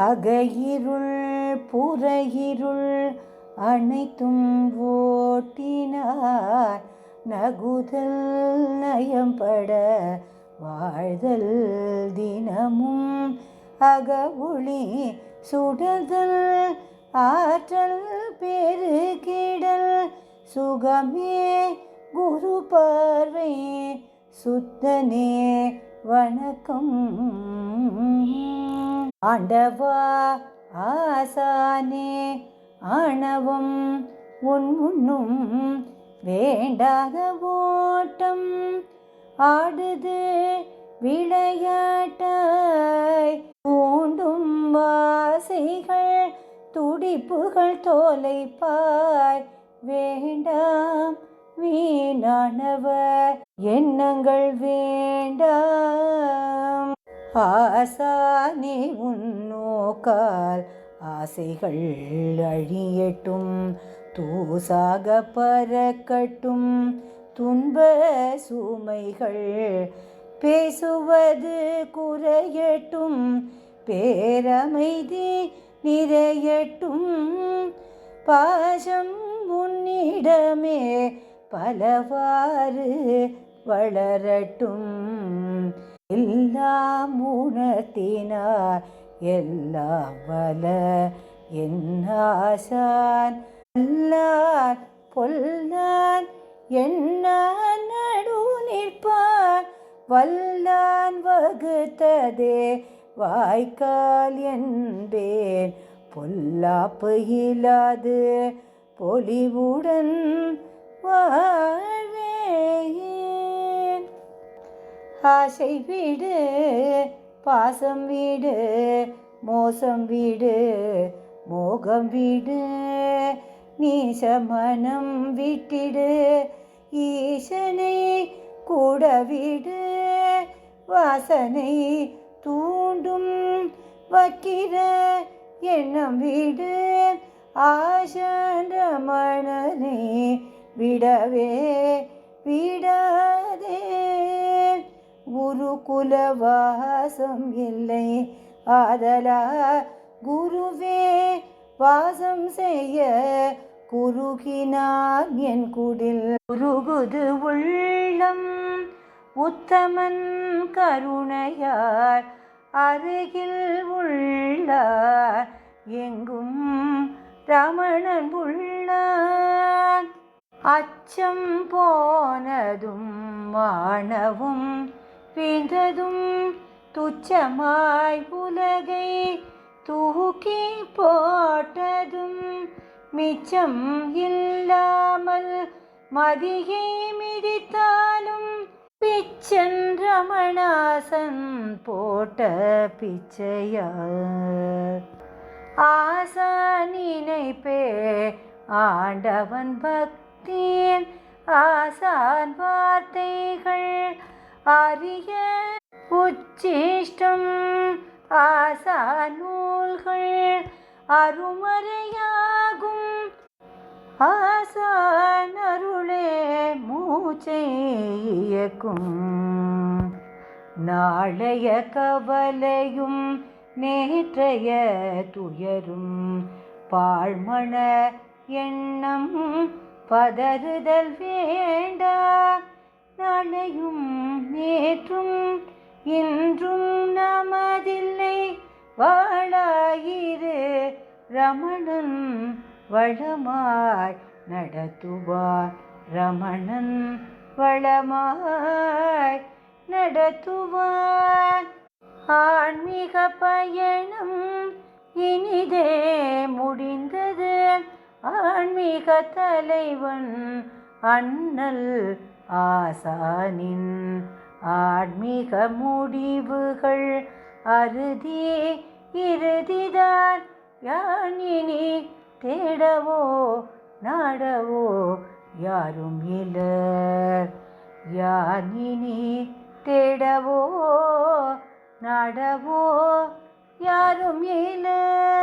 அகையிருள் புறையிருள் அனைத்தும் ஓட்டினார். நகுதல் நயம்பட வாழ்தல் தினமும் அகவுளி சுடுதல். ஆற்றல் பெருகிடல் சுகமே குரு பார்வை. சுத்தனே வணக்கம். ஆண்டவா ஆசானே ஆணவம் உன் முன்னும் வேண்டாத ஓட்டம். ஆடுது விளையாட்டாய் பூண்டும் வாசைகள் துடிப்புகள் தோலைப்பாய். வேண்டாம் வீணானவ எண்ணங்கள் வேண்டாம். ஆசானே உன்னோக்கால் ஆசைகள் அழியட்டும் தூசாக பறக்கட்டும். துன்ப சுமைகள் பேசுவது குறையட்டும் பேரமைதி நிறையட்டும். பாசம் உன்னிடமே பலவாறு வளரட்டும். எல்லாம் உணர்த்தினார். எல்லாம் வல என்னாசான் அல்லார் பொல்லான் என்ன நடு நிற்பான். வல்லான் வகுத்ததே வாய்க்கால் என்பேன். பொல்லாப்பு இல்லாது பொலிவுடன் வாழ்வேன் ஆசை வீடு பாசம் வீடு மோசம் வீடு மோகம் வீடு நீச மனம் விட்டிடு ஈசனை கூட வீடு வாசனை தூண்டும் வக்கிர எண்ணம் வீடு ஆசான் ரமணனை விடவே விடாதே. குருகுலவாசம் இல்லை. ஆதலா குருவே வாசம் செய்ய குறுகினான் என் குடில். குருகுது உள்ளம் உத்தமன் கருணையார் அருகில் உள்ளார் எங்கும் ரமணன் உள்ளான். அச்சம் போனதும் வானவும் வீழ்ந்ததும் துச்சமாய் உலகை தூக்கி போட்டதும் மிச்சம் இல்லாமல் மதியை மிதித்தாலும் பிச்சன் ரமணாசன் போட்ட பிச்சையார் ஆசா நினைப்பே ஆண்டவன் பக்தியன் ஆசான் வார்த்தைகள் அறிய உச்சிஷ்டம் ஆசா நூல்கள் அருமறையாகும். ஆசான் அருளே மூச்சை இயக்கும். நாளைய கவலையும் நேற்றைய துயரும். பாழ்மண எண்ணம் பதறுதல் வேண்டா. நாளையும் நேற்றும் இன்றும் நமதில்லை. வாழாயிரு ரமணன் வளமாய் நடத்துவார். ரமணன் வளமாய் நடத்துவார். ஆன்மீக பயணம் இனிதே முடிந்தது. ஆன்மீக தலைவன் அண்ணல் ஆசானின் ஆன்மீக முடிவுகள் அறுதி இறுதிதான். யானினி தேடவோ நாடவோ யாரும் இலர் யானினி தேடவோ நாடவோ யாரும் இல்லை.